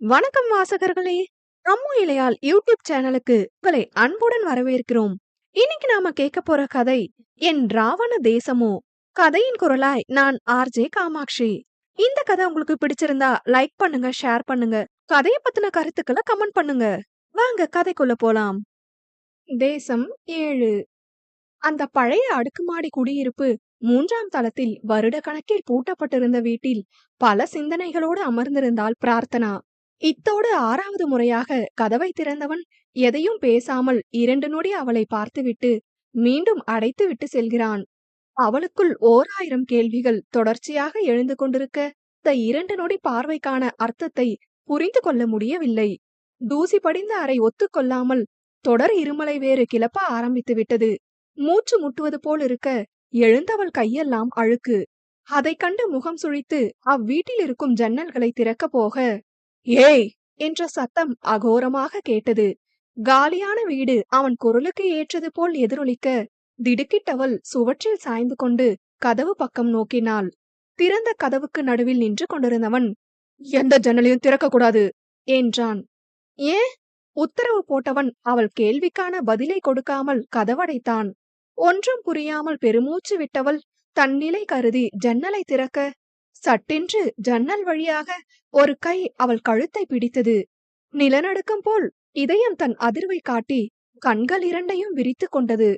வணக்கம் வாசகர்களே. அம்மு இலையால் யூடியூப் சேனலுக்கு உங்களை அன்புடன் வரவேற்கிறோம். இன்னைக்கு நாம கேட்க போற கதை என் ராவண தேசமோ? கதையின் குரலாய் நான் ஆர்ஜே காமாட்சி. இந்த கதை உங்களுக்கு பிடிச்சிருந்தா லைக் பண்ணுங்க ஷேர் பண்ணுங்க. கதையை பத்தின கருத்துக்களை கமெண்ட் பண்ணுங்க. வாங்க கதைக்குள்ள போலாம். தேசம் ஏழு. அந்த பழைய அடுக்குமாடி குடியிருப்பு மூன்றாம் தளத்தில் வருட கணக்கில் பூட்டப்பட்டிருந்த வீட்டில் பல சிந்தனைகளோடு அமர்ந்திருந்தால் பிரார்த்தனா. இத்தோடு ஆறாவது முறையாக கதவை திறந்தவன் எதையும் பேசாமல் இரண்டு நொடி அவளை பார்த்துவிட்டு மீண்டும் அடைத்து விட்டு செல்கிறான். அவளுக்குள் ஓர் ஆயிரம் கேள்விகள் தொடர்ச்சியாக எழுந்து கொண்டிருக்க த இரண்டு நொடி பார்வைக்கான அர்த்தத்தை புரிந்து கொள்ள முடியவில்லை. தூசி படிந்த அறை ஒத்துக்கொள்ளாமல் தொடர் இருமலை வேறு கிளப்ப ஆரம்பித்து விட்டது. மூச்சு முட்டுவது போல் இருக்க எழுந்தவள் கையெல்லாம் அழுக்கு. அதைக் கண்டு முகம் சுழித்து அவ்வீட்டில் இருக்கும் ஜன்னல்களை திறக்க போக ஏய்! என்ற சத்தம் அகோரமாக கேட்டது. காலியான வீடு அவன் குரலுக்கு ஏற்றது போல் எதிரொலிக்க திடுக்கிட்டவள் சுவற்றில் சாய்ந்து கொண்டு கதவு பக்கம் நோக்கினாள். திறந்த கதவுக்கு நடுவில் நின்று கொண்டிருந்தவன் எந்த ஜன்னலையும் திறக்கக்கூடாது என்றான். ஏன்? உத்தரவு போட்டவன் அவள் கேள்விக்கான பதிலை கொடுக்காமல் கதவடைத்தான். ஒன்றும் புரியாமல் பெருமூச்சு விட்டவள் தன்னிலை கருதி ஜன்னலை திறக்க சட்டென்று ஜன்னல் வழியாக ஒரு கை அவள் கழுத்தை பிடித்தது. நிலநடுக்கம் போல் இதயம் தன் அதிர்வை காட்டி கண்கள் இரண்டையும் விரித்து கொண்டது.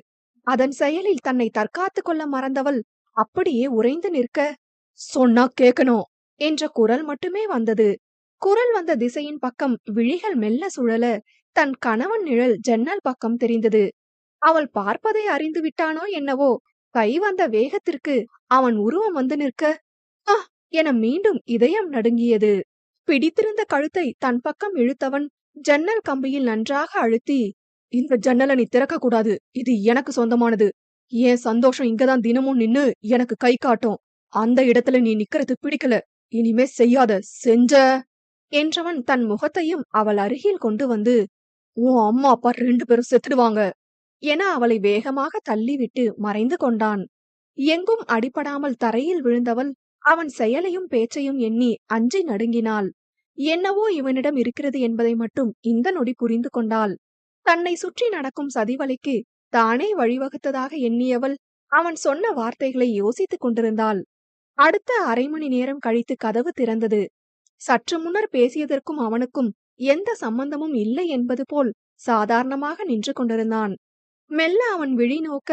அதன் செயலில் தன்னை தற்காத்து கொள்ள மறந்தவள் அப்படியே உறைந்து நிற்க சொன்னா கேட்கணும் என்ற குரல் மட்டுமே வந்தது. குரல் வந்த திசையின் பக்கம் விழிகள் மெல்ல சுழல தன் கணவன் நிழல் ஜன்னல் பக்கம் தெரிந்தது. அவள் பார்ப்பதை அறிந்து விட்டானோ என்னவோ? கை வந்த வேகத்திற்கு அவன் உருவம் வந்து நிற்க என மீண்டும் இதயம் நடுங்கியது. பிடித்திருந்த கழுத்தை தன் பக்கம் இழுத்தவன் ஜன்னல் கம்பியில் நன்றாக அழுத்தி இந்த ஜன்னலை நீ திறக்க கூடாது இது எனக்கு சொந்தமானது. என் சந்தோஷம் இங்கதான் தினமும் நின்னு எனக்கு கை காட்டும். அந்த இடத்துல நீ நிக்கிறது பிடிக்கல. இனிமே செய்யாத. செஞ்ச? என்றவன் தன் முகத்தையும் அவள் அருகில் கொண்டு வந்து உன் அம்மா அப்பா ரெண்டு பேரும் செத்துடுவாங்க என அவளை வேகமாக தள்ளிவிட்டு மறைந்து கொண்டான். எங்கும் அடிபடாமல் தரையில் விழுந்தவள் அவன் செயலையும் பேச்சையும் எண்ணி அஞ்சி நடுங்கினாள். என்னவோ இவனிடம் இருக்கிறது என்பதை மட்டும் இந்த நொடி புரிந்து கொண்டாள். தன்னை சுற்றி நடக்கும் சதிவலைக்கு தானே வழிவகுத்ததாக எண்ணியவள் அவன் சொன்ன வார்த்தைகளை யோசித்துக் கொண்டிருந்தாள். அடுத்த அரை மணி நேரம் கழித்து கதவு திறந்தது. சற்று முன்னர் பேசியதற்கும் அவனுக்கும் எந்த சம்பந்தமும் இல்லை என்பது போல் சாதாரணமாக நின்று கொண்டிருந்தான். மெல்ல அவன் விழி நோக்க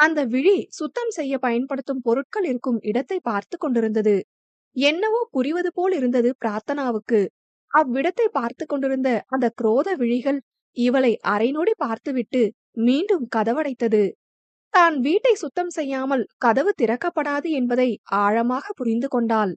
அந்த விழி சுத்தம் செய்ய பயன்படுத்தும் பொருட்கள் இருக்கும் இடத்தை பார்த்து கொண்டிருந்தது. என்னவோ புரிவது போல் இருந்தது பிரார்த்தனாவுக்கு. அவ்விடத்தை பார்த்து கொண்டிருந்த அந்த குரோத விழிகள் இவளை அரைநொடி பார்த்துவிட்டு மீண்டும் கதவடைத்தது. தான் வீட்டை சுத்தம் செய்யாமல் கதவு திறக்கப்படாது என்பதை ஆழமாக புரிந்து கொண்டாள்.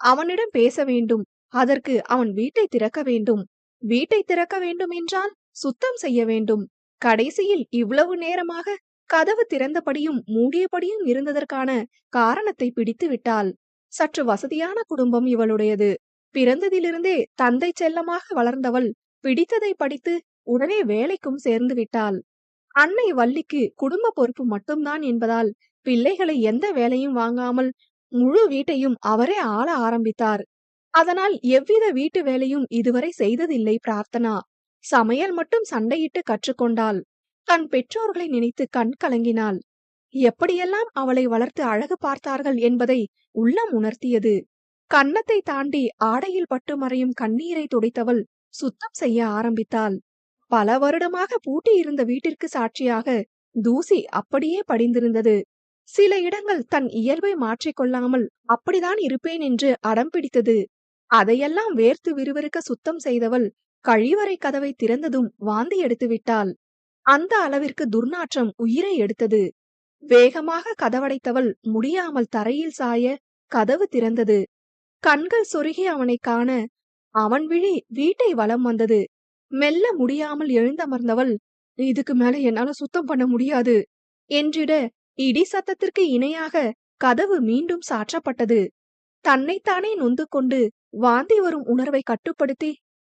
அவனிடம் பேச வேண்டும். அதற்கு அவன் வீட்டை திறக்க வேண்டும். வீட்டை திறக்க வேண்டும் என்றால் சுத்தம் செய்ய வேண்டும். கடைசியில் இவ்வளவு நேரமாக கதவு திறந்தபடியும் மூடியபடியும் இருந்ததற்கான காரணத்தை பிடித்து விட்டாள். சற்று வசதியான குடும்பம் இவளுடையது. பிறந்ததிலிருந்தே தந்தை செல்லமாக வளர்ந்தவள் பிடித்ததை படித்து உடனே வேலைக்கும் சேர்ந்து விட்டாள். அன்னை வள்ளிக்கு குடும்ப பொறுப்பு மட்டும்தான் என்பதால் பிள்ளைகளை எந்த வேலையும் வாங்காமல் முழு வீட்டையும் அவரே ஆள ஆரம்பித்தார். அதனால் எவ்வித வீட்டு வேலையும் இதுவரை செய்ததில்லை பிரார்த்தனா. சமையல் மட்டும் சண்டையிட்டு கற்றுக்கொண்டாள். தன் பெற்றோர்களை நினைத்து கண் கலங்கினாள். எப்படியெல்லாம் அவளை வளர்த்து அழகு பார்த்தார்கள் என்பதை உள்ளம் உணர்த்தியது. கன்னத்தை தாண்டி ஆடையில் பட்டு மறையும் கண்ணீரை துடைத்தவள் சுத்தம் செய்ய ஆரம்பித்தாள். பல வருடமாக பூட்டியிருந்த வீட்டிற்கு சாட்சியாக தூசி அப்படியே படிந்திருந்தது. சில இடங்கள் தன் இயல்பை மாற்றிக்கொள்ளாமல் அப்படிதான் இருப்பேன் என்று அடம் பிடித்தது. அதையெல்லாம் வேர்த்து விறுவிறுக்க சுத்தம் செய்தவள் கழிவறை கதவை திறந்ததும் வாந்தி எடுத்து விட்டாள் அந்த அளவிற்கு துர்நாற்றம் உயிரை எடுத்தது. வேகமாக கதவடைத்தவள் முடியாமல் தரையில் சாய கதவு திறந்தது. கண்கள் சொருகி அவனை காண அவன் விழி வீட்டை வலம் வந்தது. மெல்ல முடியாமல் எழுந்தமர்ந்தவள் இதுக்கு மேல என்னால சுத்தம் பண்ண முடியாது என்றிட இடி சத்தத்திற்கு இணையாக கதவு மீண்டும் சாற்றப்பட்டது. தன்னைத்தானே நொந்து கொண்டு வாந்தி வரும் உணர்வை கட்டுப்படுத்தி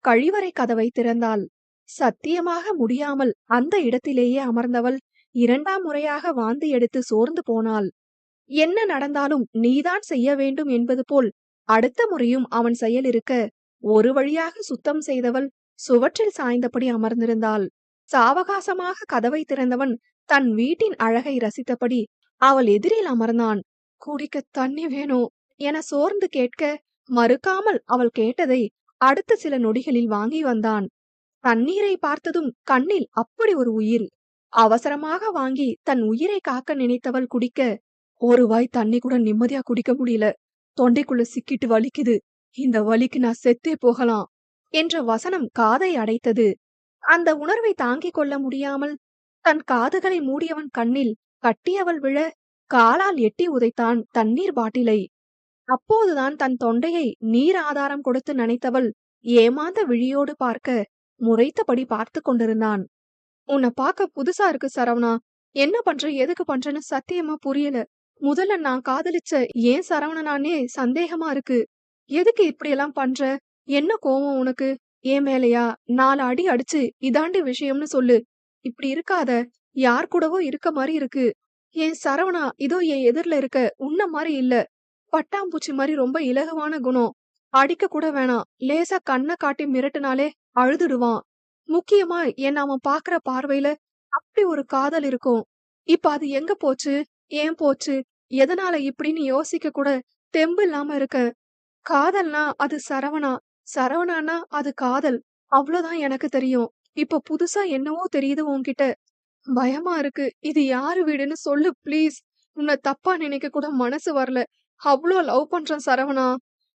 கழிவறை கதவை திறந்தாள். சத்தியமாக முடியாமல் அந்த இடத்திலேயே அமர்ந்தவள் இரண்டாம் முறையாக வாந்தி எடுத்து சோர்ந்து போனாள். என்ன நடந்தாலும் நீதான் செய்ய வேண்டும் என்பது போல் அடுத்த முறையும் அவன் செயல் இருக்க ஒரு வழியாக சுத்தம் செய்தவள் சுவற்றில் சாய்ந்தபடி அமர்ந்திருந்தாள். சாவகாசமாக கதவை திறந்தவன் தன் வீட்டின் அழகை ரசித்தபடி அவள் எதிரில் அமர்ந்தான். குடிக்க தண்ணி வேணும் என சோர்ந்து கேட்க மறுக்காமல் அவள் கேட்டதை அடுத்த சில நொடிகளில் வாங்கி வந்தான். தண்ணீரை பார்த்ததும் கண்ணில் அப்படி ஒரு உயிர். அவசரமாக வாங்கி தன் உயிரை காக்க நினைத்தவள் குடிக்க ஒரு வாய் தண்ணி கூட நிம்மதியா குடிக்க முடியல. தொண்டைக்குள்ள சிக்கிட்டு வலிக்குது. இந்த வலிக்கு நான் செத்தே போகலாம் என்ற வசனம் காதை அடைத்தது. அந்த உணர்வை தாங்கிக் கொள்ள முடியாமல் தன் காதுகளை மூடியவன் கண்ணில் கட்டியவள் விழ காலால் எட்டி உதைத்தான் தண்ணீர் பாட்டிலை. அப்போதுதான் தன் தொண்டையை நீர் ஆதாரம் கொடுத்து நினைத்தவள் ஏமாந்த விழியோடு பார்க்க முறைத்தபடி பார்த்து கொண்டிருந்தான். உன்னை பார்க்க புதுசா இருக்கு சரவணா. என்ன பண்ற எதுக்கு பண்றேன்னு சத்தியமா புரியல. முதல்ல நான் காதலிச்ச ஏன் சரவணனானே சந்தேகமா இருக்கு. எதுக்கு இப்படி எல்லாம் பண்ற? என்ன கோவம் உனக்கு? ஏன் மேலையா? நாலு அடி அடிச்சு இதாண்டி விஷயம்னு சொல்லு. இப்படி இருக்காத. யார் கூடவோ இருக்க மாதிரி இருக்கு. என் சரவணா இதோ என் எதிரில இருக்க உன்ன மாதிரி இல்ல. பட்டாம்பூச்சி மாதிரி ரொம்ப இலகுவான குணம். அடிக்க கூட வேணாம். லேசா கண்ணை காட்டி மிரட்டுனாலே அழுதுடுவான். முக்கியமா என்ன அவன் பாக்குற பார்வையில அப்படி ஒரு காதல் இருக்கும். இப்ப அது எங்க போச்சு? ஏன் போச்சு? எதனால இப்படின்னு யோசிக்க கூட தெம்பு இல்லாம இருக்க. காதல்னா அது சரவணா. சரவணானா அது காதல். அவ்வளவுதான் எனக்கு தெரியும். இப்ப புதுசா என்னவோ தெரியுது உன்கிட்ட. பயமா இருக்கு. இது யாரு வீடுன்னு சொல்லு ப்ளீஸ். உன்னை தப்பா நினைக்க கூட மனசு வரல. அவ்வளோ லவ் பண்றேன் சரவணா.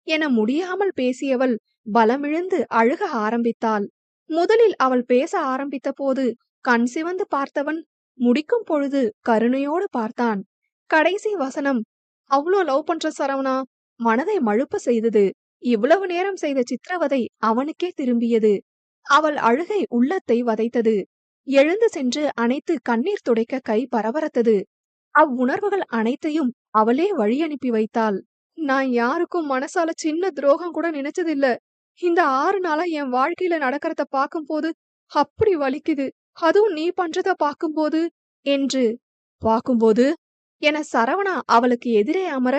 என முடியாமல் பேசியவள். பலமிழந்து அழுக ஆரம்பித்தாள். முதலில் அவள் பேச ஆரம்பித்த போது கண் சிவந்து பார்த்தவன் முடிக்கும் பொழுது கருணையோடு பார்த்தான். கடைசி வசனம் அவ்வளோ லவ் பண்ற சரவணா மனதை மழுப்ப செய்தது. இவ்வளவு நேரம் செய்த சித்திரவதை அவனுக்கே திரும்பியது. அவள் அழுகை உள்ளத்தை வதைத்தது. எழுந்து சென்று அணைத்து கண்ணீர் துடைக்க கை பரபரத்தது. அவ்வுணர்வுகள் அனைத்தையும் அவளே வழியனுப்பி வைத்தாள். நான் யாருக்கும் மனசால சின்ன துரோகம் கூட நினைச்சதில்ல. இந்த ஆறு நாளா என் வாழ்க்கையில நடக்கிறத பார்க்கும்போது அப்படி வலிக்குது. அதுவும் நீ பண்றத பார்க்கும்போது என்று பார்க்கும்போது என சரவணா அவளுக்கு எதிரே அமர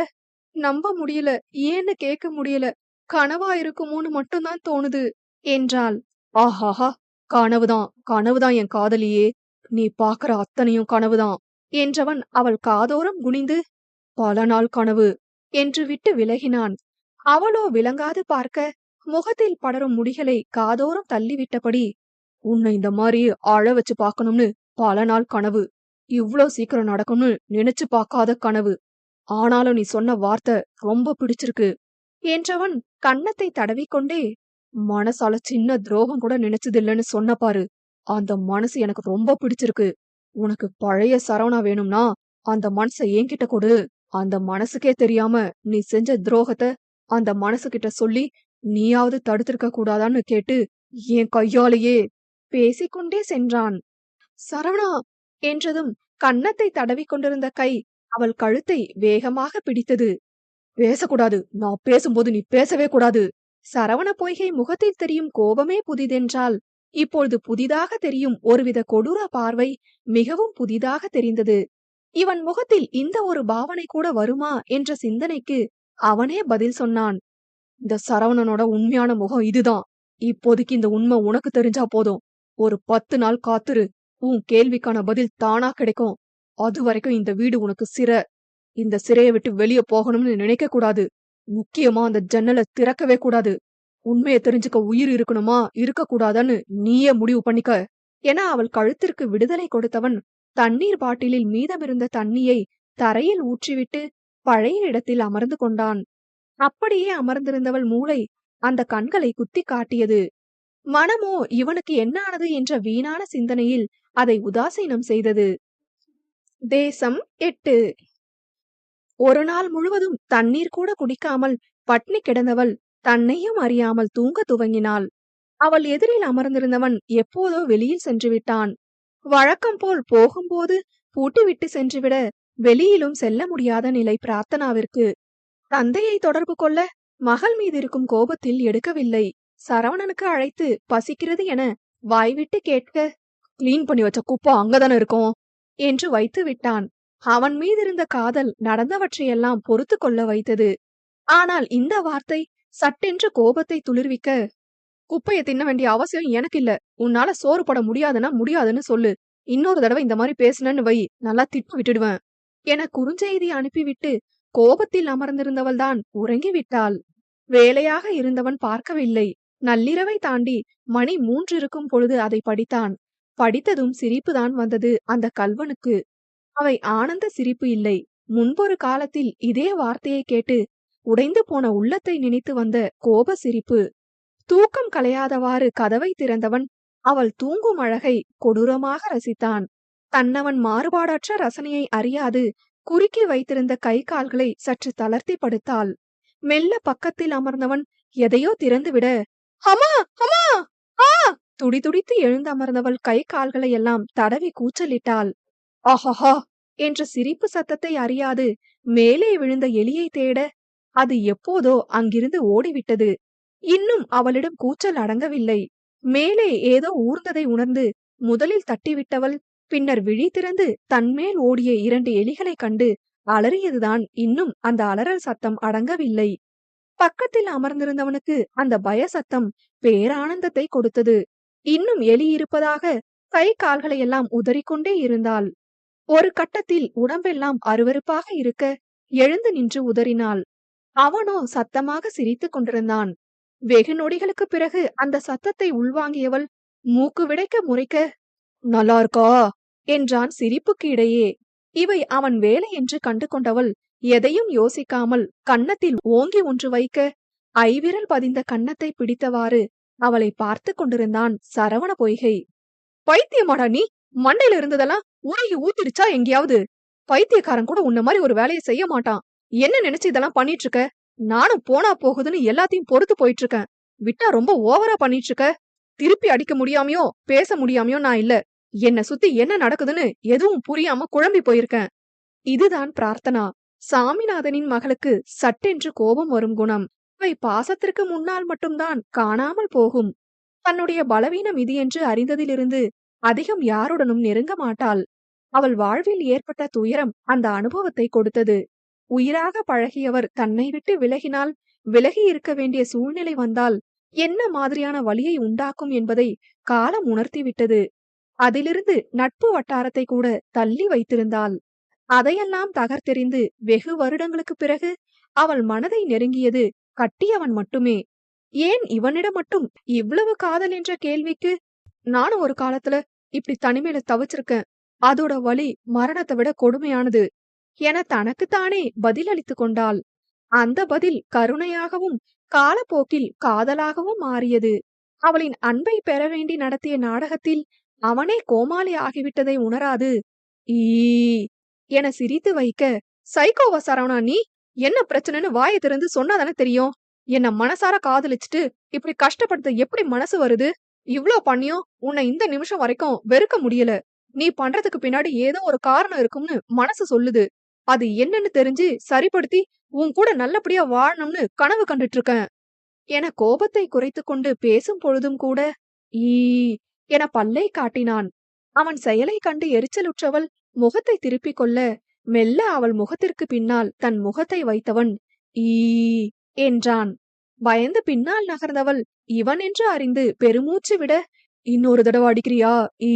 நம்ப முடியல. ஏன்னு கேட்க முடியல. கனவா இருக்குமோன்னு மட்டும்தான் தோணுது என்றாள். ஆஹாஹா கனவுதான். கனவுதான் என் காதலியே. நீ பாக்குற அத்தனையும் கனவுதான் என்றவன் அவள் காதோரம் குனிந்து பல நாள் கனவு என்று விட்டு விலகினான். அவளோ விளங்காது பார்க்க. முகத்தில் படரும் முடிகளை காதோரம் தள்ளிவிட்டபடி உன்னை இந்த மாதிரி அழ வச்சு பார்க்கணும்னு பல நாள் கனவு. இவ்ளோ சீக்கிரம் நடக்கும்னு நினைச்சு பார்க்காத கனவு. ஆனாலும் நீ சொன்ன வார்த்தை ரொம்ப பிடிச்சிருக்கு. என்றவன் கன்னத்தை தடவிக்கொண்டே மனசால சின்ன துரோகம் கூட நினைச்சதில்லைன்னு சொன்ன பாரு. அந்த மனசு எனக்கு ரொம்ப பிடிச்சிருக்கு. உனக்கு பழைய சரவணா வேணும்னா அந்த மனசை என்கிட்ட கொடு. அந்த மனசுக்கே தெரியாம நீ செஞ்ச துரோகத்தை அந்த மனசு கிட்ட சொல்லி நீயாவது தடுத்திருக்க கூடாதான்னு கேட்டு என் கையாலேயே பேசிக்கொண்டே சென்றான். சரவணா என்றதும் கன்னத்தை தடவிக் கொண்டிருந்த கை அவள் கழுத்தை வேகமாக பிடித்தது. பேசக்கூடாது நான் பேசும்போது நீ பேசவே கூடாது. சரவண பொய்கை முகத்தில் தெரியும் கோபமே புதிதென்றால் இப்பொழுது புதிதாக தெரியும் ஒருவித கொடூர பார்வை மிகவும் புதிதாக தெரிந்தது. இவன் முகத்தில் இந்த ஒரு பாவனை கூட வருமா என்ற சிந்தனைக்கு அவனே பதில் சொன்னான். இந்த சரவணனோட உண்மையான முகம் இதுதான். இப்போதைக்கு இந்த உண்மை உனக்கு தெரிஞ்சா போதும். ஒரு பத்து நாள் காத்துரு. உன் கேள்விக்கான பதில் தானா கிடைக்கும். அது வரைக்கும் இந்த வீடு உனக்கு சிறை. இந்த சிறையை விட்டு வெளியே போகணும்னு நினைக்க கூடாது. முக்கியமா அந்த ஜன்னலை திறக்கவே கூடாது. உண்மையை தெரிஞ்சுக்க உயிர் இருக்கணுமா? இருக்க கூடாதான்னு நீயே முடிவு பண்ணிக்க. என அவள் கழுத்திற்கு விடுதலை கொடுத்தவன் தண்ணீர் பாட்டிலில் மீதமிருந்த தண்ணியை தரையில் ஊற்றிவிட்டு பழைய இடத்தில் அமர்ந்து கொண்டான். அப்படியே அமர்ந்திருந்தவள் மூளை அந்த கண்களை குத்தி காட்டியது. மனமோ இவனுக்கு என்ன ஆனது என்ற வீணான சிந்தனையில் அதை உதாசீனம் செய்தது. தேசம் எட்டு. ஒரு நாள் முழுவதும் தண்ணீர் கூட குடிக்காமல் பட்னி கிடந்தவள் தன்னையும் அறியாமல் தூங்க துவங்கினாள். அவள் எதிரில் அமர்ந்திருந்தவன் எப்போதோ வெளியில் சென்று விட்டான். வழக்கம் போல் போகும்போது பூட்டிவிட்டு சென்றுவிட வெளியிலும் செல்ல முடியாத நிலை பிரார்த்தனாவிற்கு. தந்தையை தொடர்பு கொள்ள மகள் மீது இருக்கும் கோபத்தில் எடுக்கவில்லை. சரவணனுக்கு அழைத்து பசிக்கிறது என வாய்விட்டு கேட்க கிளீன் பண்ணி வச்ச குப்பை அங்கதானே இருக்கும்? என்று வைத்து விட்டான். அவன் மீது இருந்த காதல் நடந்தவற்றையெல்லாம் பொறுத்து கொள்ள வைத்தது. ஆனால் இந்த வார்த்தை சட்டென்று கோபத்தை துளிர்விக்க குப்பையை தின்ன வேண்டிய அவசியம் எனக்கு இல்ல. உன்னால சோறுபட முடியாதுன்னா முடியாதுன்னு சொல்லு. இன்னொரு தடவை இந்த மாதிரி பேசுனன்னு வை. நல்லா திட்டு விட்டுடுவேன். என குறுஞ்செய்தி அனுப்பிவிட்டு கோபத்தில் அமர்ந்திருந்தவள்தான் உறங்கிவிட்டாள். உறங்கி விட்டாள் வேலையாக இருந்தவன் பார்க்கவில்லை. நள்ளிரவை தாண்டி மணி மூன்று இருக்கும் பொழுது அதை படித்தான். படித்ததும் சிரிப்புதான் வந்தது அந்த கல்வனுக்கு அவை ஆனந்த சிரிப்பு இல்லை. முன்பொரு காலத்தில் இதே வார்த்தையை கேட்டு உடைந்து போன உள்ளத்தை நினைத்து வந்த கோப சிரிப்பு. தூக்கம் கலையாதவாறு கதவை திறந்தவன் அவள் தூங்கும் அழகை கொடூரமாக ரசித்தான். தன்னவன் மாறுபாடற்ற ரசனையை அறியாது குறுக்கி வைத்திருந்த கை கால்களை சற்று தளர்த்தி படுத்தாள். மெல்ல பக்கத்தில் அமர்ந்தவன் எதையோ திறந்துவிட அம்மா அம்மா ஆ! துடிதுடித்து எழுந்து அமர்ந்தவள் கை கால்களை எல்லாம் தடவி கூச்சலிட்டாள். ஆஹாஹா! என்ற சிரிப்பு சத்தத்தை அறியாது மேலே விழுந்த எலியை தேட அது எப்போதோ அங்கிருந்து ஓடிவிட்டது. இன்னும் அவளிடம் கூச்சல் அடங்கவில்லை. மேலே ஏதோ ஊர்ந்ததை உணர்ந்து முதலில் தட்டிவிட்டவள் பின்னர் விழி திறந்து தன்மேல் ஓடிய இரண்டு எலிகளைக் கண்டு அலறியதுதான் இன்னும் அந்த அலறல் சத்தம் அடங்கவில்லை. பக்கத்தில் அமர்ந்திருந்தவனுக்கு அந்த பய சத்தம் பேரானந்தத்தை கொடுத்தது. இன்னும் எலி இருப்பதாக கை கால்களை எல்லாம் உதறிக்கொண்டே இருந்தாள். ஒரு கட்டத்தில் உடம்பெல்லாம் அருவருப்பாக இருக்க எழுந்து நின்று உதறினாள். அவனோ சத்தமாக சிரித்துக் கொண்டிருந்தான். வெகு நொடிகளுக்குப் பிறகு அந்த சத்தத்தை உள்வாங்கியவள் மூக்கு விடைக்க முறைக்க நல்லா இருக்கா? என்றான் சிரிப்புக்கு இடையே. இவை அவன் வேலை என்று கண்டு கொண்டவள் எதையும் யோசிக்காமல் கன்னத்தில் ஓங்கி ஒன்று வைக்க ஐவிரல் பதிந்த கன்னத்தை பிடித்தவாறு அவளை பார்த்து கொண்டிருந்தான் சரவண பொய்கை. பைத்தியமாடா நீ! மண்டையில இருந்ததெல்லாம் உருகி ஊத்திருச்சா எங்கேயாவது? பைத்தியக்காரன் கூட உன்ன மாதிரி ஒரு வேலையை செய்ய மாட்டான். என்ன நினைச்சு இதெல்லாம் பண்ணிட்டு இருக்க நானும் போனா போகுதுன்னு எல்லாத்தையும் பொறுத்து போயிட்டு இருக்கேன் விட்டா ரொம்ப ஓவரா பண்ணிட்டு இருக்க திருப்பி அடிக்க முடியாமையோ பேச முடியாமையோ நான் இல்ல. என்ன சுத்தி என்ன நடக்குதுன்னு எதுவும் புரியாம குழம்பி போயிருக்கேன். இதுதான் பிரார்த்தனா. சாமிநாதனின் மகளுக்கு சட்டென்று கோபம் வரும் குணம். இவை பாசத்திற்கு முன்னால் மட்டும்தான் காணாமல் போகும். தன்னுடைய பலவீனம் இது என்று அறிந்ததிலிருந்து அதிகம் யாருடனும் நெருங்க மாட்டாள். அவள் வாழ்வில் ஏற்பட்ட துயரம் அந்த அனுபவத்தை கொடுத்தது. உயிராக பழகியவர் தன்னை விட்டு விலகினால் விலகி இருக்க வேண்டிய சூழ்நிலை வந்தால் என்ன மாதிரியான வழியை உண்டாக்கும் என்பதை காலம் உணர்த்திவிட்டது. அதிலிருந்து நட்பு வட்டாரத்தை கூட தள்ளி வைத்திருந்தாள். அதையெல்லாம் தகர்த்தெறிந்து வெகு வருடங்களுக்கு பிறகு அவள் மனதை நெருங்கியது கட்டியவன் மட்டுமே. ஏன் இவனிடம் மட்டும் இவ்வளவு காதல் என்ற கேள்விக்கு? நானும் ஒரு காலத்துல இப்படி தனிமையில தவிச்சிருக்கேன். அதோட வலி மரணத்தை விட கொடுமையானது என தனக்குத்தானே பதிலளித்துக் கொண்டாள். அந்த பதில் கருணையாகவும் காலப்போக்கில் காதலாகவும் மாறியது. அவளின் அன்பை பெற வேண்டி நடத்திய நாடகத்தில் அவனே கோமாளி ஆகிவிட்டதை உணராது. ஈ என சிரித்து வைக்க சைக்கோவா சரவணா நீ என்ன பிரச்சனைன்னு வாயை திறந்து சொன்னாதானே தெரியும்? என்ன மனசார காதலிச்சுட்டு இப்படி கஷ்டப்படுத்த எப்படி மனசு வருது? இவ்ளோ பண்ணியும் உன்னை இந்த நிமிஷம் வரைக்கும் வெறுக்க முடியல. நீ பண்றதுக்கு பின்னாடி ஏதோ ஒரு காரணம் இருக்கும்னு மனசு சொல்லுது. அது என்னன்னு தெரிஞ்சு சரிப்படுத்தி உன் கூட நல்லபடியா வாழணும்னு கனவு கண்டுட்டு இருக்கேன் என கோபத்தை குறைத்து கொண்டு பேசும் பொழுதும் கூட ஈ என பல்லை காட்டினான். அவன் செயலை கண்டு எரிச்சலுற்றவள் முகத்தை திருப்பிக் கொள்ள மெல்ல அவள் முகத்திற்கு பின்னால் தன் முகத்தை வைத்தவன் ஈ என்றான். பயந்து பின்னால் நகர்ந்தவள் இவன் என்று அறிந்து பெருமூச்சு விட இன்னொரு தடவை அடிக்கிறியா? ஈ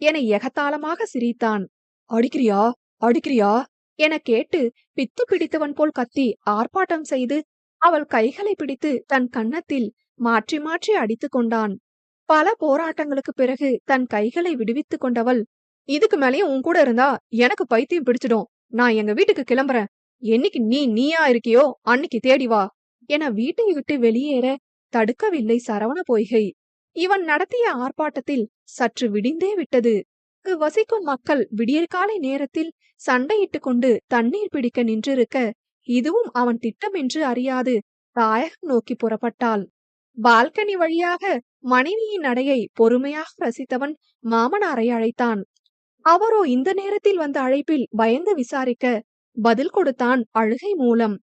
என எகத்தாளமாக சிரித்தான். அடிக்கிறியா? அடிக்கிறியா? என கேட்டு பித்து பிடித்தவன் போல் கத்தி ஆர்ப்பாட்டம் செய்து அவள் கைகளை பிடித்து தன் கன்னத்தில் மாற்றி மாற்றி அடித்துக் கொண்டான். பல போராட்டங்களுக்கு பிறகு தன் கைகளை விடுவித்துக் கொண்டவள் இதுக்கு மேலேயும் உன் கூட இருந்தா எனக்கு பைத்தியம் பிடிச்சிடும். நான் எங்க வீட்டுக்கு கிளம்புறேன். என்னைக்கு நீ நீயா இருக்கியோ அன்னைக்கு தேடி வா என வீட்டை விட்டு வெளியேற தடுக்கவில்லை சரவண பொய்கை. இவன் நடத்திய ஆர்ப்பாட்டத்தில் சற்று விடிந்தே விட்டது. இங்கு வசிக்கும் மக்கள் விடியற்காலை நேரத்தில் சண்டையிட்டுக் கொண்டு தண்ணீர் பிடிக்க நின்றிருக்க இதுவும் அவன் திட்டம் என்று அறியாது. தாயகம் நோக்கி புறப்பட்டாள். பால்கனி வழியாக மனைவியின் நடையை பொறுமையாக ரசித்தவன் மாமனாரை அழைத்தான். அவரோ இந்த நேரத்தில் வந்த அழைப்பில் பயந்து விசாரிக்க பதில் கொடுத்தான் அழுகை மூலம்.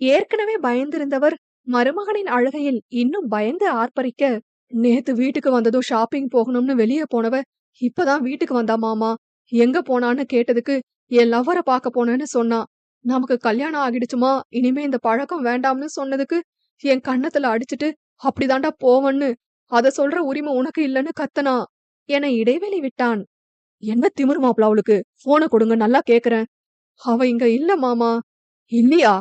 ஏற்கனவே பயந்திருந்தவர் மருமகனின் அழுகையில் இன்னும் பயந்து ஆர்ப்பரிக்க நேத்து வீட்டுக்கு வந்ததும் ஷாப்பிங் போகணும்னு வெளியே போனவ இப்பதான் வீட்டுக்கு வந்தா மாமா எங்க போனான்னு கேட்டதுக்கு என் லவ்வரை பார்க்க போனேன்னு சொன்னா நமக்கு கல்யாணம் ஆகிடுச்சுமா இனிமே இந்த பழக்கம் வேண்டாம்னு சொன்னதுக்கு என் கன்னத்துல அடிச்சிட்டு அப்படிதான்டா போவன்னு அத சொல்ற உரிமை உனக்கு இல்லைன்னு கத்தனா என இடைவெளி விட்டான். என்ன திமிரு மாப்பிள அவளுக்கு? போனை கொடுங்க நல்லா கேக்குறேன். அவ இங்க இல்ல மாமா. இல்லையா?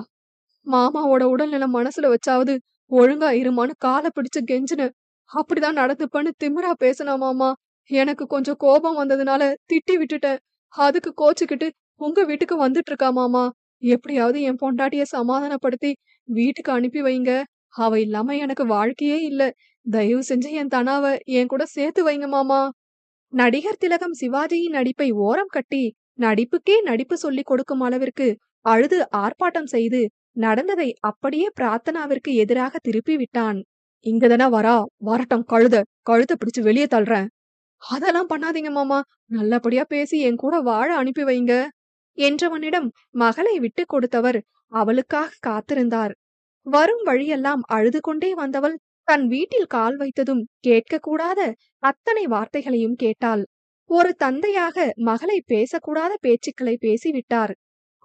மாமாவோட உடல்நிலை மனசுல வச்சாவது ஒழுங்கா இருமான்னு காலை பிடிச்சு கெஞ்சின. அப்படிதான் நடந்துப்பன்னு திமிரா பேசினா மாமா. எனக்கு கொஞ்சம் கோபம் வந்ததுனால திட்டி விட்டுட்டேன். அதுக்கு கோச்சுக்கிட்டு உங்க வீட்டுக்கு வந்துட்டு இருக்கா மாமா. எப்படியாவது என் பொண்டாட்டிய சமாதானப்படுத்தி வீட்டுக்கு அனுப்பி வைங்க. அவ இல்லாம எனக்கு வாழ்க்கையே இல்ல. தயவு செஞ்சு என் தனாவ என் கூட சேர்த்து வைங்க மாமா. நடிகர் திலகம் சிவாஜியின் நடிப்பை ஓரம் கட்டி நடிப்புக்கே நடிப்பு சொல்லிக் கொடுக்கும் அளவிற்கு அழுது ஆர்ப்பாட்டம் செய்து நடந்ததை அப்படியே பிரார்த்தனாவிற்கு எதிராக திருப்பி விட்டான். இங்கதானே வரா? வரட்டம் கழுத கழுத்தை பிடிச்சு வெளியே தள்ளுறேன். அதெல்லாம் பண்ணாதீங்க மாமா. நல்லபடியா பேசி என் கூட வாழ அனுப்பி வைங்க என்றவனிடம் மகளை விட்டு கொடுத்தவர் அவளுக்காக காத்திருந்தார். வரும் வழியெல்லாம் அழுது கொண்டே வந்தவள் தன் வீட்டில் கால் வைத்ததும் கேட்கக்கூடாத அத்தனை வார்த்தைகளையும் கேட்டாள். ஒரு தந்தையாக மகளை பேசக்கூடாத பேச்சுக்களை பேசிவிட்டார்.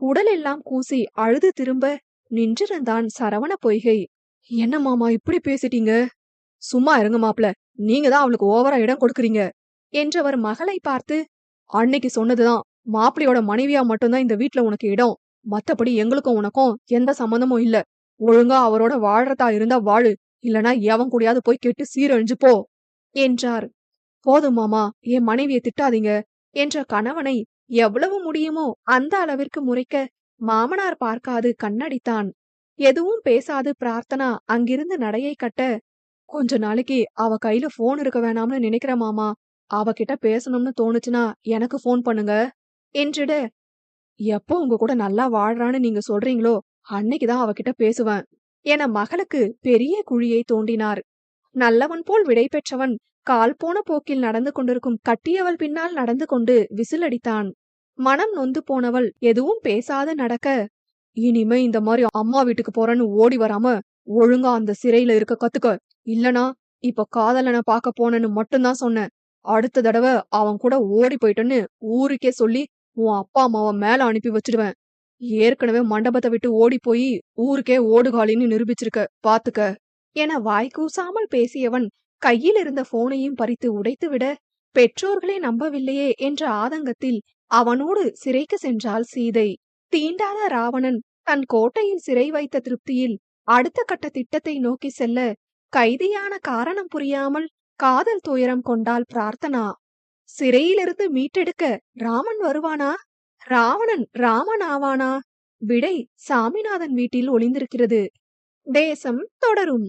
உடலெல்லாம் கூசி அழுது திரும்ப நின்றிருந்தான் சரவண பொய்கை. என்ன மாமா இப்படி பேசிட்டீங்க? சும்மா இருங்க மாப்ள நீங்க தான் அவளுக்கு ஓவரா இடம் கொடுக்கறீங்க என்றவர் மகளை பார்த்து அன்னைக்கு சொன்னதுதான் மாப்பிளையோட மனைவியா மட்டும்தான் இந்த வீட்ல உனக்கு இடம். மத்தபடி எங்களுக்கும் உனக்கும் எந்த சம்மந்தமும் இல்ல. ஒழுங்கா அவரோட வாழ்றதா இருந்தா வாழு. இல்லனா எவன் கூடயாவது போய் கெட்டு சீரழிஞ்சு போ என்றார். போதும் மாமா என் மனைவியை திட்டாதீங்க என்ற கணவனை எவ்வளவு முடியுமோ அந்த அளவிற்கு முறைக்க மாமனார் பார்க்காது கண்ணடித்தான். எதுவும் பேசாது பிரார்த்தனா அங்கிருந்து நடையை கட்ட கொஞ்ச நாளைக்கு அவ கையில போன் இருக்க வேணாம்னு நினைக்கிற மாமா அவகிட்ட பேசணும்னு தோணுச்சுன்னா எனக்கு போன் பண்ணுங்க என்றிட எப்போ உங்க கூட நல்லா வாழ்றான்னு நீங்க சொல்றீங்களோ அன்னைக்குதான் அவகிட்ட பேசுவேன். என மகளுக்கு பெரிய குழியை தோண்டினார். நல்லவன் போல் விடை பெற்றவன் கால் போன போக்கில் நடந்து கொண்டிருக்கும் கட்டியவள் பின்னால் நடந்து கொண்டு விசிலடித்தான். மனம் நொந்து போனவள் எதுவும் பேசாத நடக்க இனிமே இந்த மாதிரி அம்மா வீட்டுக்கு போறேன்னு ஓடி வராம ஒழுங்கா அந்த சிறையில இருக்க கத்துக்க. இல்லனா இப்ப காதலனை பார்க்க போனேன்னு மட்டும்தான் சொன்னேன். அடுத்த தடவை அவன் கூட ஓடி போயிட்டேன்னு ஊருக்கே சொல்லி உன் அப்பா அம்மாவை மேல அனுப்பி வச்சிடுவேன். ஏற்கனவே மண்டபத்தை விட்டு ஓடி போய் ஊருக்கே ஓடுகாலின்னு நிரூபிச்சிருக்க பாத்துக்க. என வாய் கூசாமல் பேசியவன் கையில் இருந்த போனையும் பறித்து உடைத்துவிட பெற்றோர்களே நம்பவில்லையே என்ற ஆதங்கத்தில் அவனோடு சிறைக்கு சென்றாள் சீதை. தீண்டாத ராவணன் தன் கோட்டையில் சிறை வைத்த திருப்தியில் அடுத்த கட்ட திட்டத்தை நோக்கி செல்ல கைதியான காரணம் புரியாமல் காதல் துயரம் கொண்டாள் பிரார்த்தனா. சிறையிலிருந்து மீட்டெடுக்க ராமன் வருவானா? ராவணன் ராமன் ஆவானா விடை சாமிநாதன் வீட்டில் ஒளிந்திருக்கிறது. தேசம் தொடரும்.